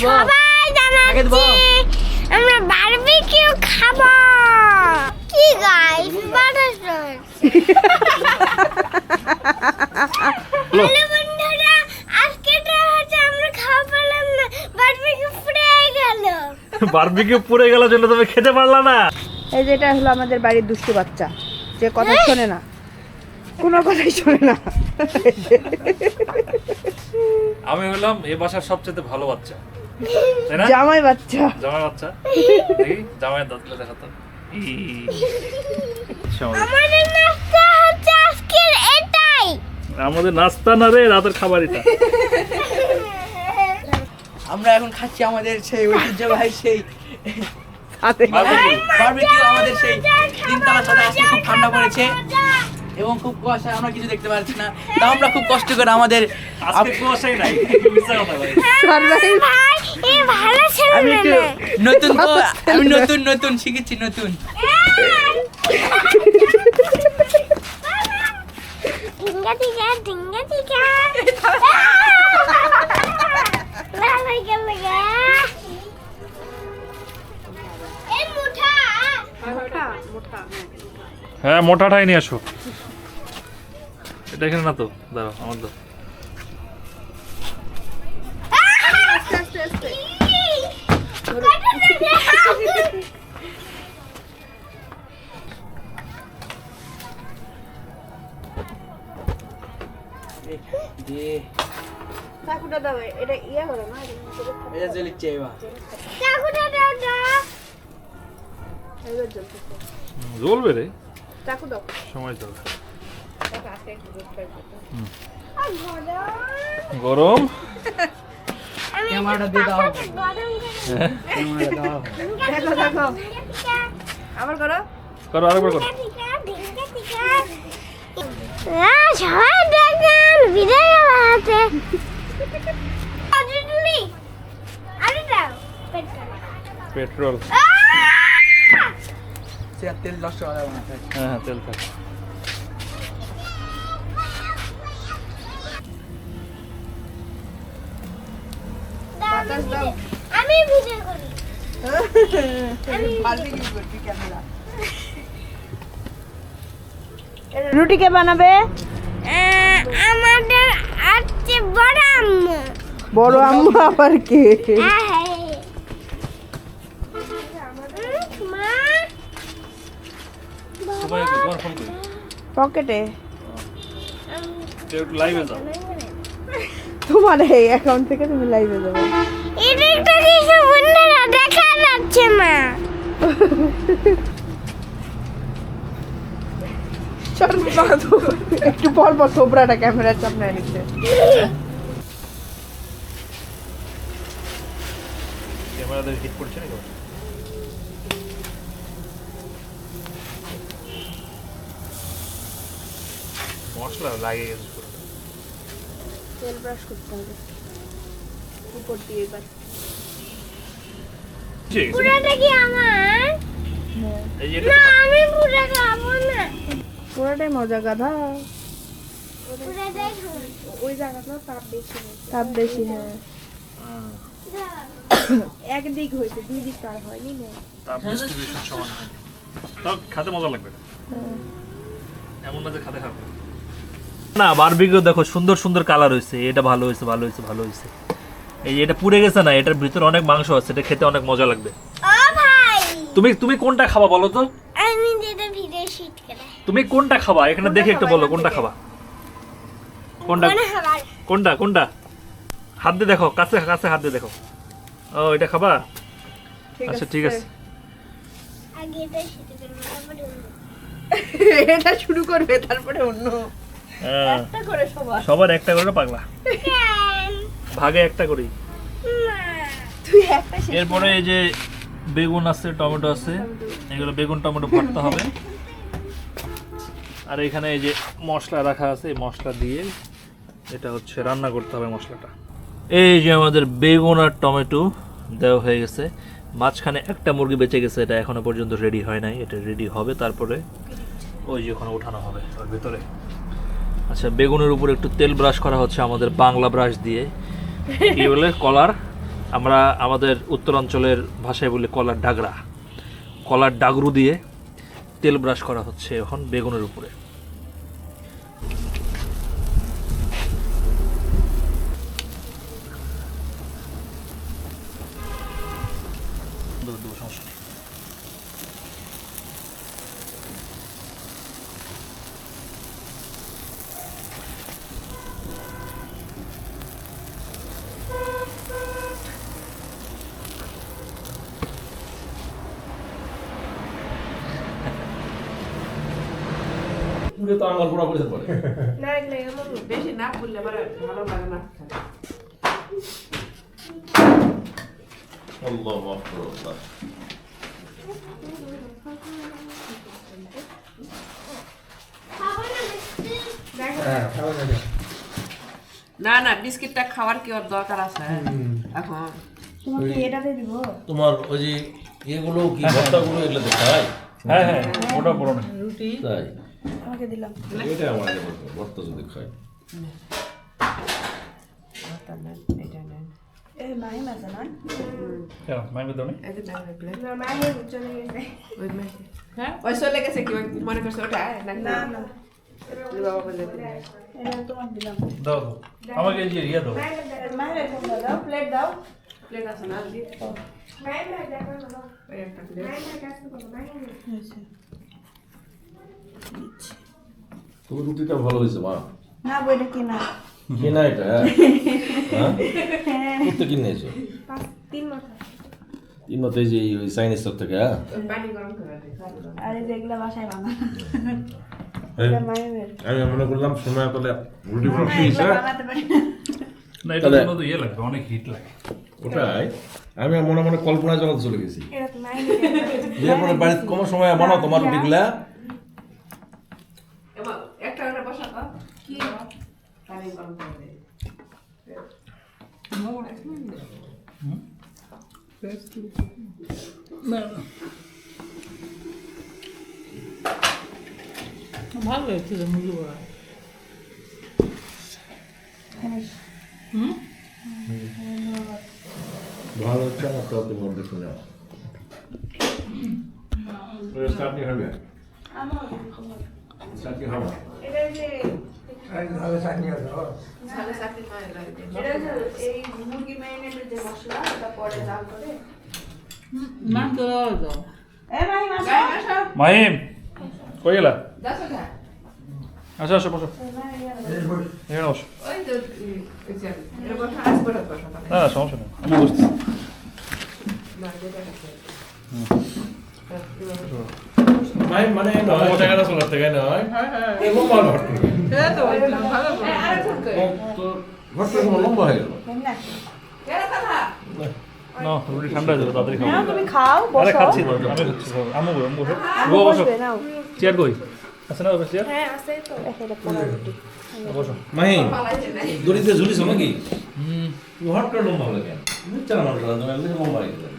সবাই জানাচ্ছি আমরা বারবিকিউ খাব। কি গাইস বাতাস হ্যালো হ্যালো বন্ধুরা আজকে হচ্ছে আমরা খাওয়া পেলাম না বারবিকিউ ফুরে গেল। বারবিকিউ পুড়ে গেল জন্য তুমি খেতে পারলা না। এই যেটা হলো আমাদের বাড়ির দুষ্টু বাচ্চা। যে কথা শোনে না। কোনো কথাই শোনে না। আমি হলাম এ বাসার সবচেয়ে ভালো বাচ্চা। জামাই বাচ্চা। জামাই বাচ্চা? দেখি জামাই দাঁতলে দেখাতো। আমাদের নাস্তা হচ্ছে আজকের এটাই। আমাদের নাস্তা না রে রাতের খাবার এটা আমরা এখন খাচ্ছি আমাদের সেই ঐতিহ্যবাহী সেই। বারবিকিউ আমাদের সেই তিনতলা ছাদে আজকে খুব ঠান্ডা পড়েছে। এবং খুব কুয়াশা আমরা কিছু দেখতে পাচ্ছি না। তাও আমরা খুব কষ্ট করে আমাদের কুয়াশাই নাই। মিথ্যা কথা ভাই সরবারি ভাই এ ভালো ছেলে আমি একটু নতুন আমি নতুন নতুন শিখেছি নতুন। মুঠা। হ্যাঁ মোটাটাই নিয়ে আসো। এটা এখানে না তো দাঁড়াও আমার দাও। চাকুটা দাও এটা ইয়ে করো না? এটা চাকুটা দাও দাও জ্বলবে রে। চাকু দাও। সময় চলবে হাতে একটু জোরটা করো। গরম? আমি ক্যামেরাটা দিয়ে দাও। হ্যাঁ ক্যামেরাটা দাও দেখো দেখো আবার করো। করো আরেকবার করো। সবাই দেখেন বিদায় বানাতে আলু আলু দাও পেট্রোল। সে তেল দশ না। হ্যাঁ হ্যাঁ তেল থাক। বাতাস দাও। আমি ভিডিও করি। রুটি কে বানাবে? আমাদের আছে বড় আম্মু। বড় আম্মু আবার কে? পকেটে। লাইভে যাও। তোমার এই অ্যাকাউন্ট থেকে তুমি লাইভে যাবে এটা একটা কিছু বন্ধুরা দেখা যাচ্ছে না। একটু পর পর থোবরাটা ক্যামেরার সামনে এনেছে হিট করছে মশলা লাগে গেছে। তেল ব্রাশ করতে হবে। উপর দিয়ে এবার। পুরাটা কি আমার? না। আমি পুরা খাব না। পুরোটাই মজা গাধা। ওই জায়গাটা তাপ বেশি তাপ বেশি হ্যাঁ। একদিক হয়েছে দুই দিক তার হয়নি না। তাপ ডিস্ট্রিবিউশন সমান হয়। তাও খেতে মজা লাগবে। এমন না যে খেতে খাবে। না বারবিকিউ দেখো সুন্দর সুন্দর কালার হয়েছে। এটা ভালো হয়েছে ভালো হয়েছে ভালো হয়েছে। এই এটা পুড়ে গেছে না এটার ভিতরে অনেক মাংস আছে এটা খেতে অনেক মজা লাগবে। ও ভাই! তুমি তুমি কোনটা খাবা বলো তো? আমি যেটা ভিডিও শুট করে তুমি কোনটা খাবা? এখানে দেখে একটু বলো কোনটা খাবা? কোনটা? কোনটা কোনটা? হাত দিয়ে দেখো কাছে কাছে হাত দিয়ে দেখো। ও এটা খাবা? আচ্ছা ঠিক আছে। আগে এটা শুরু করবে তারপরে অন্য। সবার। সবার একটা করে পাগলা? ভাগে একটা করি এরপরে এই যে বেগুন আছে টমেটো আছে এগুলো বেগুন টমেটো ভর্তা হবে। আর এখানে এই যে মশলা রাখা আছে এই মশলা দিয়ে এটা হচ্ছে রান্না করতে হবে মশলাটা। এই যে আমাদের বেগুন আর টমেটো দেওয়া হয়ে গেছে। মাঝখানে একটা মুরগি বেঁচে গেছে এটা এখনও পর্যন্ত রেডি হয় নাই। এটা রেডি হবে তারপরে ওই যে ওখানে ওঠানো হবে ওর ভিতরে। আচ্ছা বেগুনের উপর একটু তেল ব্রাশ করা হচ্ছে আমাদের বাংলা ব্রাশ দিয়ে। কি বলে? কলার। আমরা আমাদের উত্তরাঞ্চলের ভাষায় বলি কলার ডাগরা। কলার ডাগরু দিয়ে তেল ব্রাশ করা হচ্ছে এখন বেগুনের উপরে দেবো, দেবো, সমস্যা নেই। পুরে তো আঙুল পোড়া করেছে পরে। বেশি না করলে আবার ভালো লাগে না। আল্লাহু আকবার না না না বিস্কিটটা খাওয়ার কি ওর দরকার আছে? এখন। তোমাকে এটাতে দিব? তোমার ওই যে এগুলো কি ভর্তাগুলো এগুলো দেখায় হ্যাঁ হ্যাঁ ওটা বড় না রুটি? তাই তোমাকে দিলাম এটা আমার ভর্তা যদি খায়। এটা নেন, এটা নেন। হ্যাঁ? মনে করছে ওটা না না দাও দাও। আমাকে এই ইয়ে দাও। দাও প্লেট দাও। প্লেট আছে না দি ওই একটা প্লেট তবু রুটিটা ভালো হয়েছে মা? না বইটা কি না কেনা এটা হ্যাঁ? হ্যাঁ? করতে কিনে এসো তিন মাথা তিন এই যে ওই চাইনিজ শপ থেকে হ্যাঁ? আর যেগুলো বাসায় বানানো। আমি মনে করলাম সময় পেলে রুটি বানাতে না। না এটা তাহলে- তো ইয়ে লাগবে অনেক হিট লাগে। ওটাই। আমি মনে মনে কল্পনা জগৎ চলে গেছি। পরে বাড়িতে কম সময় বানাও তোমার রুটিগুলা এবার একটা একটা বসা তো কি পানি গরম করে দে ভালো হয়েছিল মুরগি বড়া ভালো হচ্ছে আমার তো তুমি অর্ধেক শুনে চাটনি খাবে আমার চাটনি খাব এটা যে সাথে চাকরি পায় লাগে এটা এই মুরগি ম্যারিনেটের যে মশলা ওটা পরে জাল করে। না তো। দাও এ মাহিম কই গেলা? খা আসো আসো বসো। এখানে বসো। না না সমস্যা নেই। আমি বসছি। আছে মাই মানে টাকাটা চলার থেকে নয়। এমন ভালো ঘর করে লম্বা হয়ে গেল না কেন কথা না রুটি ঠান্ডা হয়ে যাবে তাড়াতাড়ি তুমি খাও আরে খাচ্ছি আমি খাচ্ছি। আমু বসো আমু বসো আমু গো বসো বসবে নাও চেয়ার কই আছে না চেয়ার হ্যাঁ আছে তো এটা বসো মাহি পালাইছে নাই দড়িতে ঝুলিস নাকি ঘরটা লম্বা হলো কেন বুঝছে না মানুষরা লম্বা হয়ে গেল